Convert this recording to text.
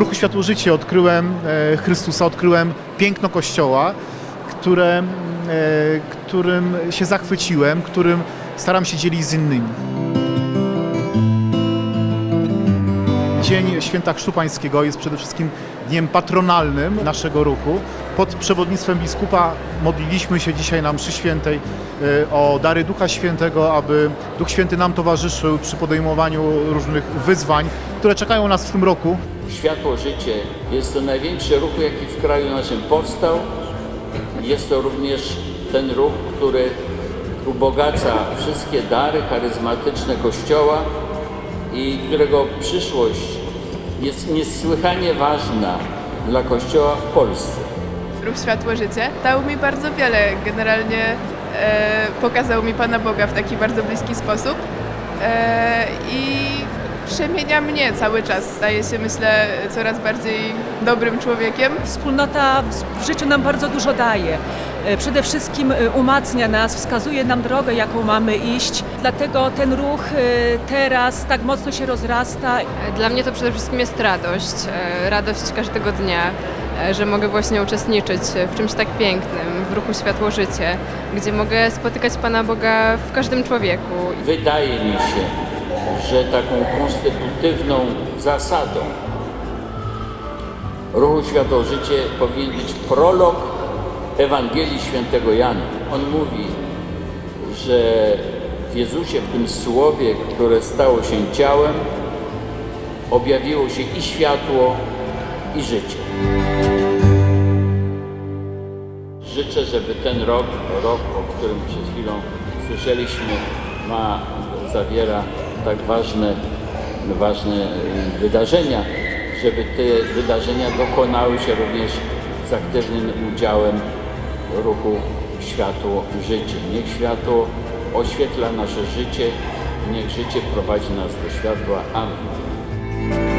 ruchu Światło Życie odkryłem e, Chrystusa, odkryłem piękno Kościoła, które, e, którym się zachwyciłem, którym staram się dzielić z innymi. Dzień Święta Chrztu jest przede wszystkim dniem patronalnym naszego ruchu. Pod przewodnictwem biskupa modliliśmy się dzisiaj na mszy świętej e, o dary Ducha Świętego, aby Duch Święty nam towarzyszył przy podejmowaniu różnych wyzwań, które czekają nas w tym roku. Światło Życie jest to największy ruch, jaki w kraju naszym powstał. Jest to również ten ruch, który ubogaca wszystkie dary charyzmatyczne Kościoła i którego przyszłość jest niesłychanie ważna dla Kościoła w Polsce. Ruch Światło Życie dał mi bardzo wiele. Generalnie e, pokazał mi Pana Boga w taki bardzo bliski sposób e, i przemienia mnie cały czas. Staje się, myślę, coraz bardziej dobrym człowiekiem. Wspólnota w życiu nam bardzo dużo daje. E, Przede wszystkim e, umacnia nas, wskazuje nam drogę, jaką mamy iść. Dlatego ten ruch e, teraz tak mocno się rozrasta. Dla mnie to przede wszystkim jest radość, radość każdego dnia, że mogę właśnie uczestniczyć w czymś tak pięknym, w ruchu Światło Życie, gdzie mogę spotykać Pana Boga w każdym człowieku. Wydaje mi się, że taką konstytutywną zasadą ruchu Światło Życie powinien być prolog Ewangelii Świętego Jana. On mówi, że w Jezusie, w tym Słowie, które stało się ciałem, objawiło się i światło, i życie. Życzę, żeby ten rok, rok, o którym przed chwilą słyszeliśmy, ma, zawiera tak ważne, ważne y, wydarzenia, żeby te wydarzenia dokonały się również z aktywnym udziałem ruchu Światło Życie. Niech światło oświetla nasze życie, niech życie prowadzi nas do światła. Amen.